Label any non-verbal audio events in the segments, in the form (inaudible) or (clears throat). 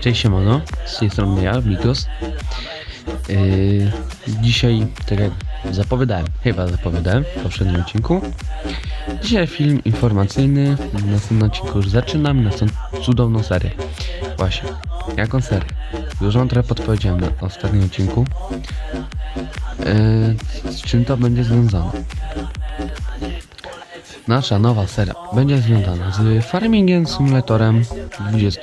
Cześć siemano, z tej strony ja, Migos. Yy, dzisiaj, tak jak zapowiadałem, chyba zapowiadałem w poprzednim odcinku, dzisiaj film informacyjny, w następnym odcinku już zaczynamy naszą cudowną serię. Właśnie, jaką serię? Już wam trochę podpowiedziałem na ostatnim odcinku, yy, z czym to będzie związane. Nasza nowa seria będzie związana z Farmingiem Simulatorem 20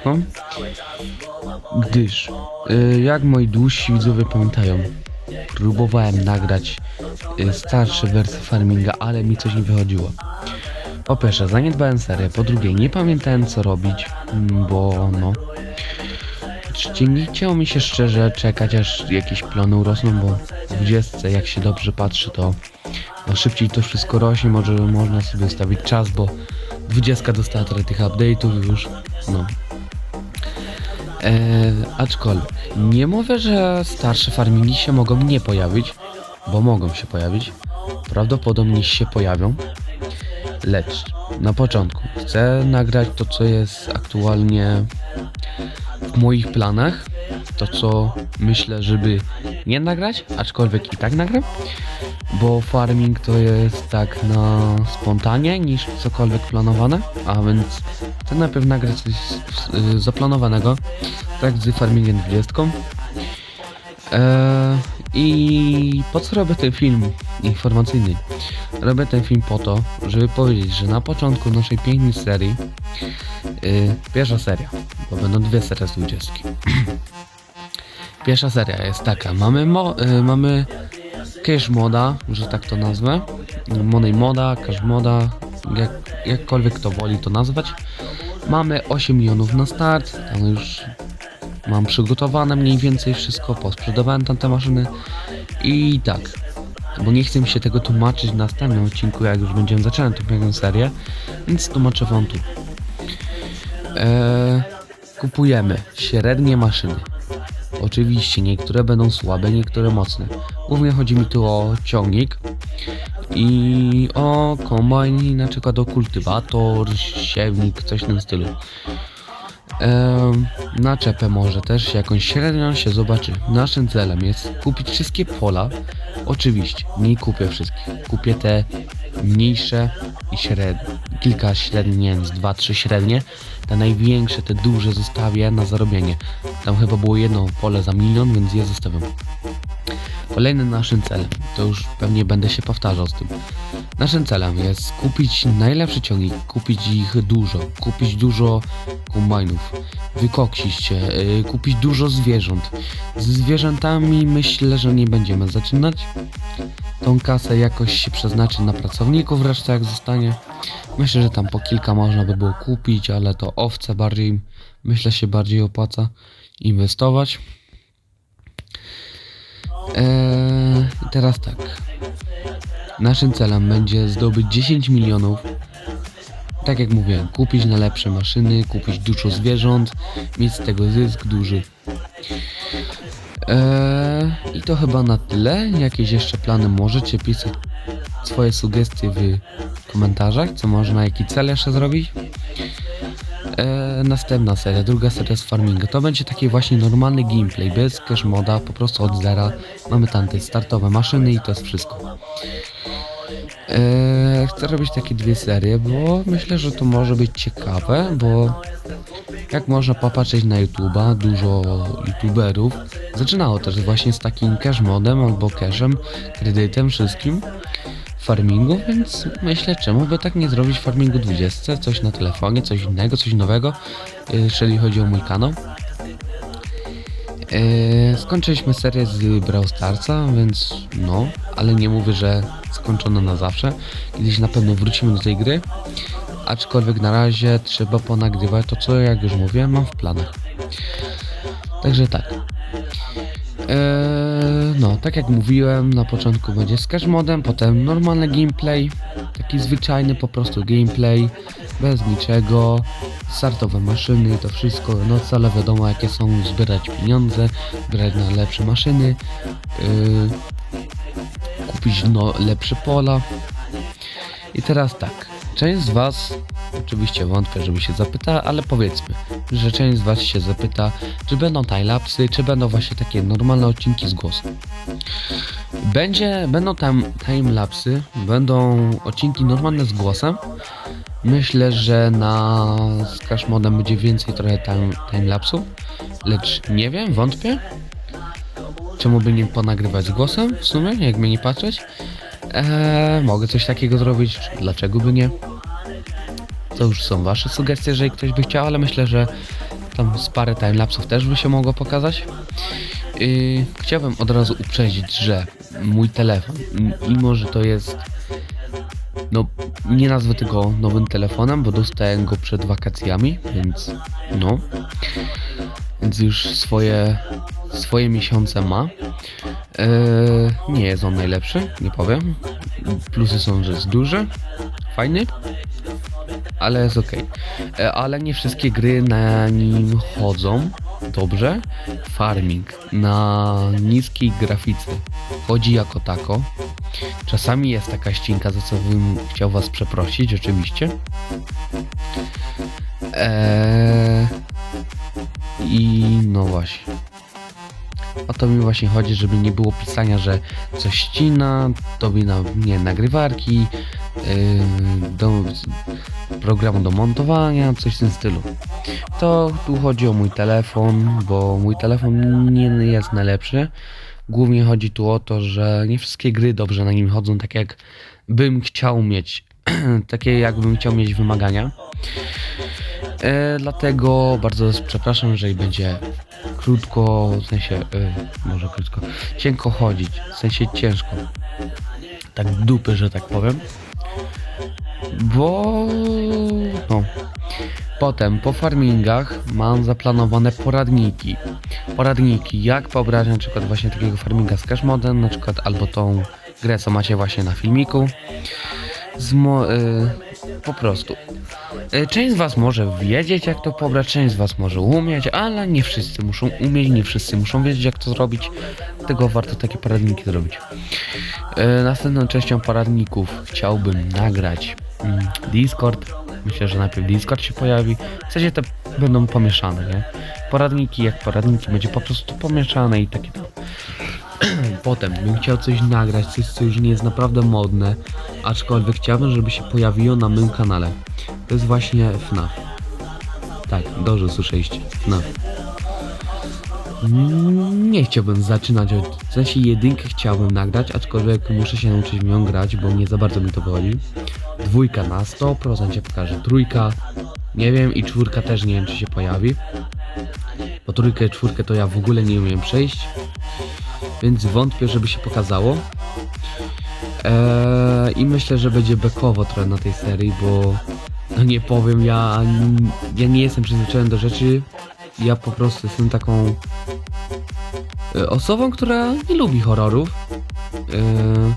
gdyż, y, jak moi dłużsi widzowie pamiętają, próbowałem nagrać y, starsze wersje farminga, ale mi coś nie wychodziło. Po pierwsze, zaniedbałem serię, po drugie, nie pamiętałem co robić, mm, bo no... Nie chciało mi się szczerze czekać, aż jakieś plony urosną, bo w 20 jak się dobrze patrzy, to szybciej to wszystko rośnie, może można sobie ustawić czas, bo 20 dostała trochę tych update'ów już, no. E, aczkolwiek nie mówię, że starsze farmingi się mogą nie pojawić, bo mogą się pojawić. Prawdopodobnie się pojawią. Lecz na początku chcę nagrać to, co jest aktualnie w moich planach. To, co myślę, żeby nie nagrać, aczkolwiek i tak nagram. Bo farming to jest tak na spontanie niż cokolwiek planowane. A więc chcę najpierw nagrać coś z- zaplanowanego tak z farmingiem 20. Eee, I po co robię ten film informacyjny? Robię ten film po to, żeby powiedzieć, że na początku naszej pięknej serii, yy, pierwsza seria, bo będą dwie serie z 20. (clears throat) Pierwsza seria jest taka, mamy, mo, yy, mamy cash moda, że tak to nazwę, money moda, cash moda, jak, jakkolwiek to woli to nazwać. Mamy 8 milionów na start, tam już Mam przygotowane mniej więcej wszystko, posprzedawałem tam te maszyny i tak. Bo nie chcę mi się tego tłumaczyć w następnym odcinku, jak już będziemy zaczynać tę piękną serię, więc tłumaczę wam tu. Eee, kupujemy średnie maszyny. Oczywiście niektóre będą słabe, niektóre mocne. Głównie chodzi mi tu o ciągnik i o kombajn, na przykład o kultywator, siewnik, coś w tym stylu. Em, naczepę może też jakąś średnią się zobaczy. Naszym celem jest kupić wszystkie pola. Oczywiście, nie kupię wszystkich. Kupię te mniejsze i średnie. Kilka średnie, nie wiem, z dwa, trzy średnie. Te największe, te duże zostawię na zarobienie. Tam chyba było jedno pole za milion, więc je zostawiam. Kolejnym naszym celem, to już pewnie będę się powtarzał z tym. Naszym celem jest kupić najlepszy ciągnik, kupić ich dużo, kupić dużo kombajnów, wykoksić się, yy, kupić dużo zwierząt. Z zwierzętami myślę, że nie będziemy zaczynać. Tą kasę jakoś się przeznaczy na pracowników, reszta jak zostanie. Myślę, że tam po kilka można by było kupić, ale to owce bardziej, myślę się bardziej opłaca inwestować. Eee, teraz tak. Naszym celem będzie zdobyć 10 milionów. Tak jak mówiłem, kupić najlepsze maszyny, kupić dużo zwierząt, mieć z tego zysk duży. Eee, I to chyba na tyle. Jakieś jeszcze plany możecie pisać swoje sugestie w komentarzach, co można, jaki cel jeszcze zrobić. Eee, następna seria, druga seria z farminga. To będzie taki właśnie normalny gameplay, bez cash moda, po prostu od zera. Mamy tam te startowe maszyny i to jest wszystko. Eee, chcę robić takie dwie serie, bo myślę, że to może być ciekawe, bo jak można popatrzeć na YouTube'a, dużo YouTuberów zaczynało też właśnie z takim cash modem albo cashem, kredytem, wszystkim farmingu, więc myślę, czemu by tak nie zrobić farmingu 20, coś na telefonie, coś innego, coś nowego, yy, jeżeli chodzi o mój kanał. Eee, skończyliśmy serię z Brawl Starsa, więc no, ale nie mówię, że skończono na zawsze. Kiedyś na pewno wrócimy do tej gry. Aczkolwiek na razie trzeba ponagrywać to, co jak już mówiłem, mam w planach. Także tak. Eee, no, tak jak mówiłem, na początku będzie cash modem, potem normalny gameplay, taki zwyczajny po prostu gameplay, bez niczego, startowe maszyny, to wszystko, no cele wiadomo jakie są, zbierać pieniądze, zbierać na lepsze maszyny, yy, kupić no, lepsze pola. I teraz tak, część z Was Oczywiście wątpię, żeby się zapyta, ale powiedzmy, część z Was się zapyta, czy będą timelapsy, czy będą właśnie takie normalne odcinki z głosem. Będzie, będą tam timelapsy, będą odcinki normalne z głosem. Myślę, że na Scash będzie więcej trochę time, timelapsów, lecz nie wiem, wątpię. Czemu by nie ponagrywać z głosem w sumie, jakby nie patrzeć? Eee, mogę coś takiego zrobić, dlaczego by nie? To już są wasze sugestie, jeżeli ktoś by chciał, ale myślę, że tam z parę timelapsów też by się mogło pokazać. Yy, chciałbym od razu uprzedzić, że mój telefon, mimo że to jest no nie nazwę tego nowym telefonem, bo dostałem go przed wakacjami, więc no więc już swoje swoje miesiące ma. Eee, nie jest on najlepszy, nie powiem. Plusy są, że jest duży, fajny, ale jest ok. Ale nie wszystkie gry na nim chodzą dobrze. Farming na niskiej grafice chodzi jako tako. Czasami jest taka ścinka, za co bym chciał was przeprosić, oczywiście. Eee, I no właśnie. O to mi właśnie chodzi, żeby nie było pisania, że coś ścina, tobie na nie nagrywarki, yy, do programu do montowania, coś w tym stylu. To tu chodzi o mój telefon, bo mój telefon nie jest najlepszy. Głównie chodzi tu o to, że nie wszystkie gry dobrze na nim chodzą tak jak bym chciał mieć, (clears throat) takie jakbym chciał mieć wymagania. E, dlatego bardzo przepraszam, jeżeli będzie krótko, w sensie, e, może krótko, cienko chodzić, w sensie ciężko. Tak dupy, że tak powiem. Bo no. Potem po farmingach mam zaplanowane poradniki. Poradniki, jak pobrać na przykład właśnie takiego farminga z Cash Modem, na przykład albo tą grę, co macie właśnie na filmiku. Mo- y, po prostu. Y, Część z Was może wiedzieć, jak to pobrać, część z Was może umieć, ale nie wszyscy muszą umieć, nie wszyscy muszą wiedzieć, jak to zrobić. Dlatego warto takie poradniki zrobić. Y, Następną częścią poradników chciałbym nagrać mm, Discord. Myślę, że najpierw Discord się pojawi. W sensie te będą pomieszane, nie? Poradniki jak poradniki będzie po prostu pomieszane i takie tam. (clears throat) Potem bym chciał coś nagrać, coś co już nie jest naprawdę modne, aczkolwiek chciałbym, żeby się pojawiło na moim kanale. To jest właśnie FNAF. Tak, dobrze słyszeliście, FNAF. Nie chciałbym zaczynać od... W sensie jedynkę chciałbym nagrać, aczkolwiek muszę się nauczyć w nią grać, bo nie za bardzo mi to wychodzi. Dwójka na 100% się pokaże. Trójka, nie wiem, i czwórka też nie wiem, czy się pojawi. Bo trójkę czwórkę to ja w ogóle nie umiem przejść. Więc wątpię, żeby się pokazało. Eee, I myślę, że będzie bekowo trochę na tej serii, bo no nie powiem, ja, ja nie jestem przyzwyczajony do rzeczy. Ja po prostu jestem taką e, osobą, która nie lubi horrorów. Eee,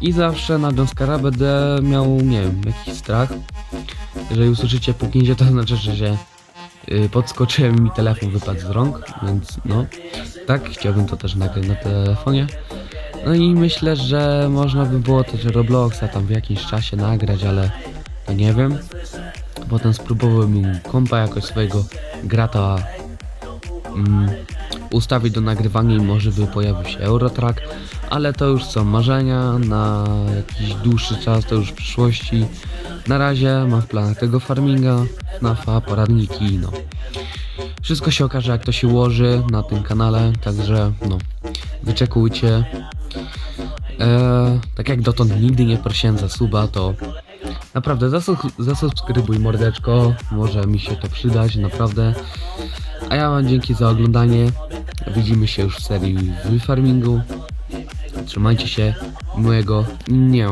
I zawsze na Jumpscare'a będę miał, nie wiem, jakiś strach. Jeżeli usłyszycie puknięcie, to znaczy, że się y, podskoczyłem i mi telefon wypadł z rąk, więc no. Tak, chciałbym to też nagrać na telefonie. No i myślę, że można by było też Robloxa tam w jakimś czasie nagrać, ale to nie wiem. Potem spróbowałbym kompa jakoś swojego grata mm, ustawić do nagrywania i może by pojawił się Eurotrack, ale to już są marzenia na jakiś dłuższy czas, to już w przyszłości. Na razie mam w planach tego farminga, FNAFa, poradniki, no. Wszystko się okaże jak to się ułoży na tym kanale, także no, wyczekujcie. Eee, tak jak dotąd nigdy nie prosiłem za suba, to naprawdę zasu- zasubskrybuj mordeczko, może mi się to przydać, naprawdę. A ja wam dzięki za oglądanie. Widzimy się już w serii w farmingu. Trzymajcie się, miłego nie.